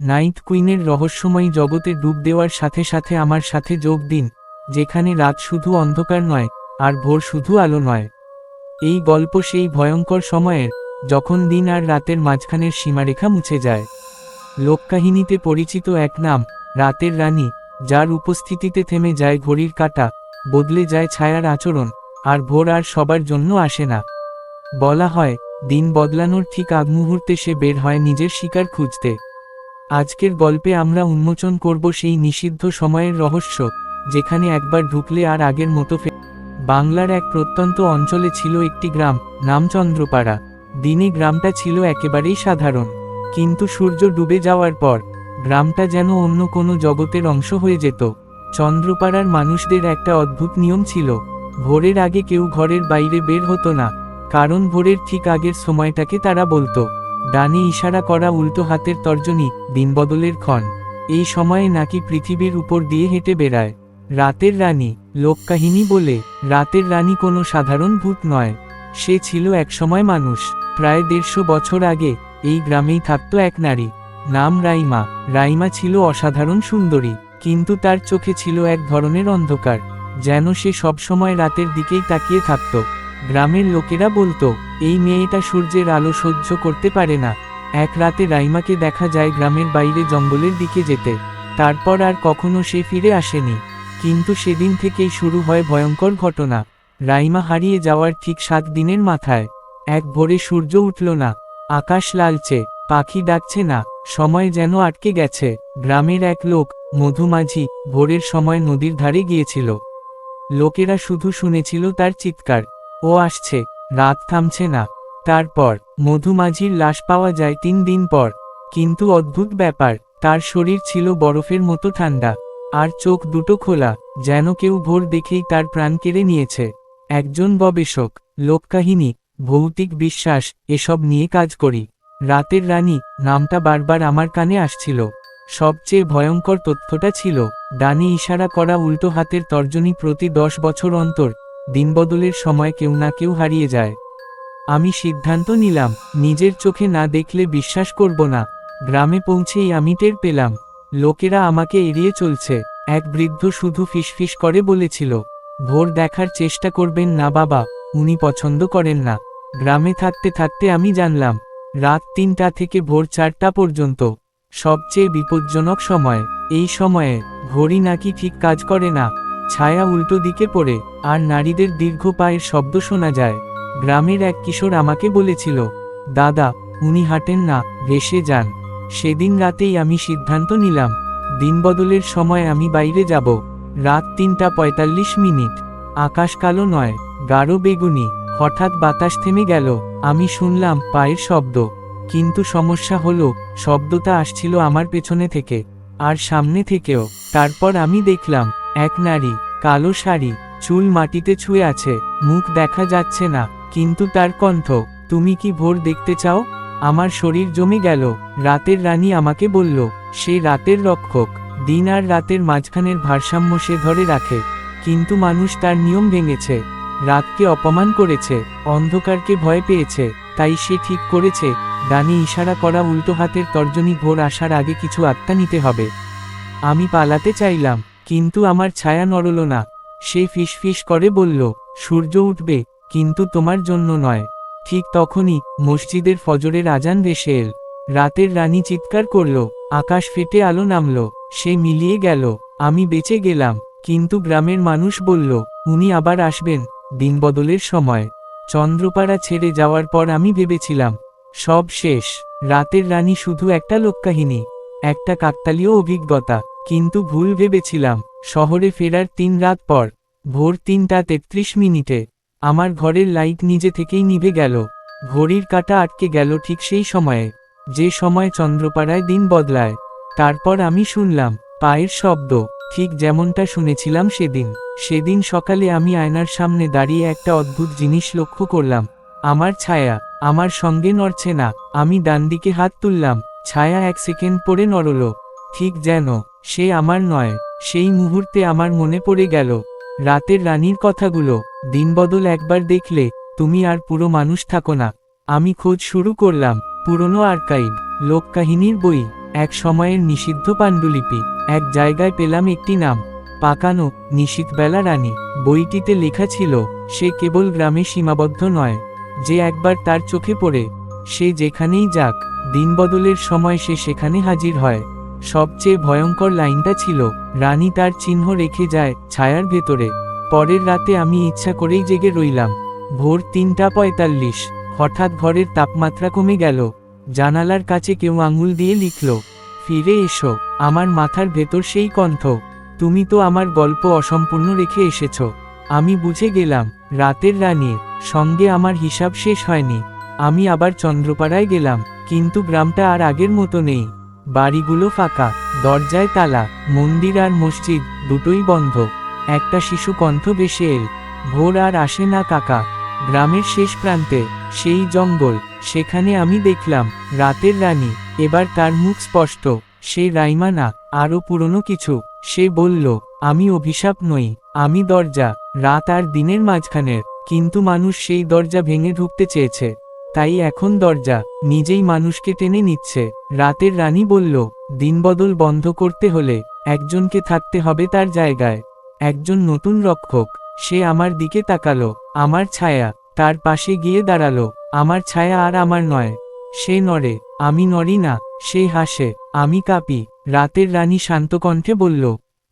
Night কুইনের রহস্যময়ী জগতে ডুব দেওয়ার সাথে সাথে আমার সাথে যোগ দিন, যেখানে রাত শুধু অন্ধকার নয়, আর ভোর শুধু আলো নয়। এই গল্প সেই ভয়ঙ্কর সময়ের, যখন দিন আর রাতের মাঝখানের সীমারেখা মুছে যায়। লোককাহিনীতে পরিচিত এক নাম, রাতের রানী, যার উপস্থিতিতে থেমে যায় ঘড়ির কাঁটা, বদলে যায় ছায়ার আচরণ, আর ভোর আর সবার জন্য আসে না। বলা হয়, দিন বদলানোর ঠিক আগ মুহূর্তে সে বের হয় নিজের শিকার খুঁজতে। আজকের গল্পে আমরা উন্মোচন করব সেই নিষিদ্ধ সময়ের রহস্য, যেখানে একবার ঢুকলে আর আগের মতো ফে বাংলার এক প্রত্যন্ত অঞ্চলে ছিল একটি গ্রাম, নাম চন্দ্রপাড়া। দিনে গ্রামটা ছিল একেবারেই সাধারণ। কিন্তু সূর্য ডুবে যাওয়ার পর, গ্রামটা যেন অন্য কোনো জগতের অংশ হয়ে যেত। চন্দ্রপাড়ার মানুষদের একটা অদ্ভুত নিয়ম ছিল, ভোরের আগে কেউ ঘরের বাইরে বের হতো না, কারণ ভোরের ঠিক আগের সময়টাকে তারা বলতো। ডানে ইশারা করা উল্টো হাতের তর্জনী, দিনবদলের ক্ষণ। এই সময়ে নাকি পৃথিবীর উপর দিয়ে হেঁটে বেড়ায়। রাতের রানী, লোককাহিনী বলে, রাতের রানী কোনো সাধারণ ভূত নয়। সে ছিল একসময় মানুষ। প্রায় দেড়শো বছর আগে, এই গ্রামেই থাকত এক নারী। নাম রাইমা। রাইমা ছিল অসাধারণ সুন্দরী, কিন্তু তার চোখে ছিল এক ধরনের অন্ধকার, যেন সে সবসময় রাতের দিকেই তাকিয়ে থাকত। গ্রামের লোকেরা বলতো, এই মেয়েটা সূর্যের আলো সহ্য করতে পারে না। এক রাতে রাইমাকে দেখা যায় গ্রামের বাইরে জঙ্গলের দিকে যেতে। তারপর আর কখনো সে ফিরে আসেনি। কিন্তু সেদিন থেকেই শুরু হয় ভয়ঙ্কর ঘটনা। রাইমা হারিয়ে যাওয়ার ঠিক সাত দিনের মাথায়। এক ভোরে সূর্য উঠল না। আকাশ লালচে, পাখি ডাকছে না। সময় যেন আটকে গেছে। গ্রামের এক লোক মধুমাঝি ভোরের সময় নদীর ধারে গিয়েছিল। লোকেরা শুধু শুনেছিল তার চিৎকার। ও আসছে, রাত থামছে না। তারপর, মধুমাঝির লাশ পাওয়া যায় তিন দিন পর। কিন্তু অদ্ভুত ব্যাপার, তার শরীর ছিল বরফের মতো ঠান্ডা। আর চোখ দুটো খোলা, যেন কেউ ভোর দেখেই তার প্রাণ কেড়ে নিয়েছে। একজন গবেষক, লোককাহিনী, ভৌতিক বিশ্বাস, এসব নিয়ে কাজ করি। রাতের রানী, নামটা বারবার আমার কানে আসছিল। সবচেয়ে ভয়ঙ্কর তথ্যটা ছিল, ডানে ইশারা করা উল্টো হাতের তর্জনী প্রতি দশ বছর অন্তর দিনবদলের সময় কেউ না কেউ হারিয়ে যায়। আমি সিদ্ধান্ত নিলাম, নিজের চোখে না দেখলে বিশ্বাস করব না। গ্রামে পৌঁছেই আমি টের পেলাম, লোকেরা আমাকে এড়িয়ে চলছে, এক বৃদ্ধ শুধু ফিসফিস করে বলেছিল, ভোর দেখার চেষ্টা করবেন না বাবা, উনি পছন্দ করেন না। গ্রামে থাকতে থাকতে আমি জানলাম, রাত তিনটা থেকে ভোর চারটা পর্যন্ত, সবচেয়ে বিপজ্জনক সময়, এই সময়ে, ঘড়ি নাকি ঠিক কাজ করে না। ছায়া উল্টো দিকে পড়ে, আর নারীদের দীর্ঘ পায়ের শব্দ শোনা যায়। গ্রামের এক কিশোর আমাকে বলেছিল, দাদা, উনি হাঁটেন না, ভেসে যান। সেদিন রাতেই আমি সিদ্ধান্ত নিলাম দিনবদলের সময় আমি বাইরে যাব। রাত তিনটা পঁয়তাল্লিশ মিনিট। আকাশ কালো নয়, গাঢ় বেগুনি। হঠাৎ বাতাস থেমে গেল, আমি শুনলাম পায়ের শব্দ। কিন্তু সমস্যা হলো, শব্দটা আসছিল আমার পেছনে থেকে, আর সামনে থেকেও। তারপর আমি দেখলাম এক নারী, কালো শাড়ি, চুল মাটিতে ছুঁয়ে আছে, মুখ দেখা যাচ্ছে না, কিন্তু তার কণ্ঠ, তুমি কি ভোর দেখতে চাও? আমার শরীর জমে গেল। রাতের রানী আমাকে বলল, সে রাতের রক্ষক, দিন আর রাতের মাঝখানের ভারসাম্য সে ধরে রাখে, কিন্তু মানুষ তার নিয়ম ভেঙেছে, রাতকে অপমান করেছে, অন্ধকারকে ভয় পেয়েছে, তাই সে ঠিক করেছে। ডানে ইশারা করা উল্টো হাতের তর্জনী ভোর আসার আগে কিছু আত্মা নিতে হবে। আমি পালাতে চাইলাম। কিন্তু আমার ছায়া নড়ল না। সে ফিসফিস করে বলল, সূর্য উঠবে, কিন্তু তোমার জন্য নয়। ঠিক তখনই মসজিদের ফজরের আজান ভেসে এল। রাতের রানী চিৎকার করল, আকাশ ফেটে আলো নামল, সে মিলিয়ে গেল, আমি বেঁচে গেলাম। কিন্তু গ্রামের মানুষ বলল, উনি আবার আসবেন দিনবদলের সময়। চন্দ্রপাড়া ছেড়ে যাওয়ার পর আমি ভেবেছিলাম, সব শেষ। রাতের রানী শুধু একটা লোককাহিনী, একটা কাকতালীয় অভিজ্ঞতা। কিন্তু ভুল ভেবেছিলাম, শহরে ফেরার তিন রাত পর, ভোর তিনটা তেত্রিশ মিনিটে। আমার ঘরের লাইট নিজে থেকেই নিভে গেল। ঘড়ির কাটা আটকে গেল ঠিক সেই সময়ে। যে সময় চন্দ্রপাড়ায় দিন বদলায়। তারপর আমি শুনলাম, পায়ের শব্দ, ঠিক যেমনটা শুনেছিলাম সেদিন। সেদিন সকালে আমি আয়নার সামনে দাঁড়িয়ে একটা অদ্ভুত জিনিস লক্ষ্য করলাম। আমার ছায়া, আমার সঙ্গে নড়ছে না। আমি ডান দিকে হাত তুললাম। ছায়া এক সেকেন্ড পরে নড়ল। ঠিক যেন, সে আমার নয়, সেই মুহূর্তে আমার মনে পড়ে গেল, রাতের রানীর কথাগুলো দিনবদল একবার দেখলে, তুমি আর পুরো মানুষ থাকো না। আমি খোঁজ শুরু করলাম, পুরনো আর্কাইভ, লোককাহিনীর বই, এক সময়ের নিষিদ্ধ পাণ্ডুলিপি। এক জায়গায় পেলাম একটি নাম, পাকানো নিশীথবেলা রানী। বইটিতে লেখা ছিল, সে কেবল গ্রামে সীমাবদ্ধ নয়, যে একবার তার চোখে পড়ে, সে যেখানেই যাক দিনবদলের সময় সে সেখানে হাজির হয়। সবচেয়ে ভয়ঙ্কর লাইনটা ছিল, রানী তার চিহ্ন রেখে যায় ছায়ার ভেতরে। পরের রাতে আমি ইচ্ছা করেই জেগে রইলাম। ভোর তিনটা পঁয়তাল্লিশ। হঠাৎ ঘরের তাপমাত্রা কমে গেল। জানালার কাছে কেউ আঙুল দিয়ে লিখল, ফিরে এসো, আমার মাথার ভেতর সেই কণ্ঠ। তুমি তো আমার গল্প অসম্পূর্ণ রেখে এসেছ। আমি বুঝে গেলাম, রাতের রানীর সঙ্গে আমার হিসাব শেষ হয়নি। আমি আবার চন্দ্রপাড়ায় গেলাম, কিন্তু গ্রামটা আর আগের মতো নেই। বাড়িগুলো ফাঁকা, দরজায় তালা, মন্দির আর মসজিদ, দুটোই বন্ধ। একটা শিশু কণ্ঠ ভেসে এল ভোর আর আসে না কাকা। গ্রামের শেষ প্রান্তে, সেই জঙ্গল, সেখানে আমি দেখলাম, রাতের রানী। এবার তার মুখ স্পষ্ট, সে রাইমা না, আরও পুরনো কিছু। সে বলল, আমি অভিশাপ নই, আমি দরজা, রাত আর দিনের মাঝখানের। কিন্তু মানুষ সেই দরজা ভেঙে ঢুকতে চেয়েছে। তাই এখন দরজা নিজেই মানুষকে টেনে নিচ্ছে। রাতের রানী বলল, দিনবদল বন্ধ করতে হলে একজনকে থাকতে হবে তার জায়গায়। একজন নতুন রক্ষক, সে আমার দিকে তাকালো, আমার ছায়া তার পাশে গিয়ে দাঁড়াল, আমার ছায়া আর আমার নয়। সে নড়ে, আমি নড়ি না, সে হাসে, আমি কাঁপি। রাতের রানী শান্ত কণ্ঠে বলল,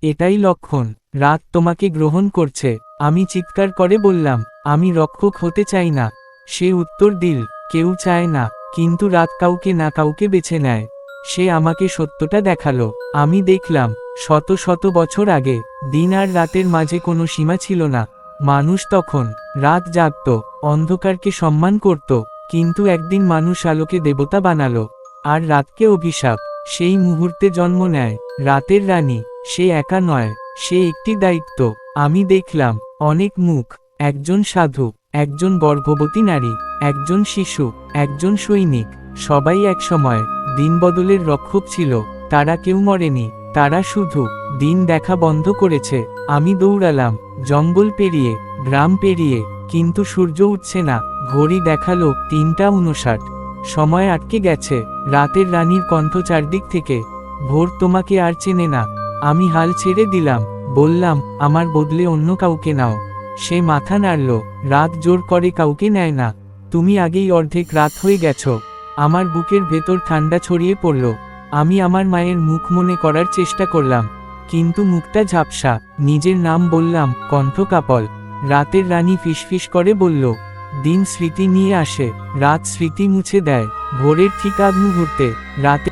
এটাই লক্ষণ, রাত তোমাকে গ্রহণ করছে। আমি চিৎকার করে বললাম, আমি রক্ষক হতে চাই না। সে উত্তর দিল, কেউ চায় না, কিন্তু রাত কাউকে না কাউকে বেছে নেয়। সে আমাকে সত্যটা দেখাল। আমি দেখলাম, শত শত বছর আগে, দিন আর রাতের মাঝে কোনো সীমা ছিল না। মানুষ তখন, রাত জাগত, অন্ধকারকে সম্মান করত, কিন্তু একদিন মানুষ আলোকে দেবতা বানালো। আর রাতকে অভিশাপ, সেই মুহূর্তে জন্ম নেয়। রাতের রানী, সে একা নয়, সে একটি দায়িত্ব। আমি দেখলাম, অনেক মুখ, একজন সাধু। একজন গর্ভবতী নারী, একজন শিশু, একজন সৈনিক, সবাই একসময় দিন বদলের রক্ষক ছিল, তারা কেউ মরেনি, তারা শুধু, দিন দেখা বন্ধ করেছে, আমি দৌড়ালাম, জঙ্গল পেরিয়ে, গ্রাম পেরিয়ে, কিন্তু সূর্য উঠছে না, ঘড়ি দেখাল তিনটা উনষাট সময় আটকে গেছে, রাতের রানীর কণ্ঠ চারদিক থেকে, ভোর তোমাকে আর চেনে না, আমি হাল ছেড়ে দিলাম, বললাম, আমার বদলে অন্য কাউকে নাও। সে মাথা নাড়ল, রাত জোর করে কাউকে নেয় না। তুমি আগেই অর্ধেক রাত হয়ে গেছ। আমার বুকের ভেতর ঠান্ডা ছড়িয়ে পড়ল। আমি আমার মায়ের মুখ মনে করার চেষ্টা করলাম। কিন্তু মুখটা ঝাপসা, নিজের নাম বললাম, কণ্ঠ কাপল। রাতের রানী ফিসফিস করে বলল, দিন স্মৃতি নিয়ে আসে, রাত স্মৃতি মুছে দেয়, ভোরের ঠিক আগ মুহূর্তে, রাতে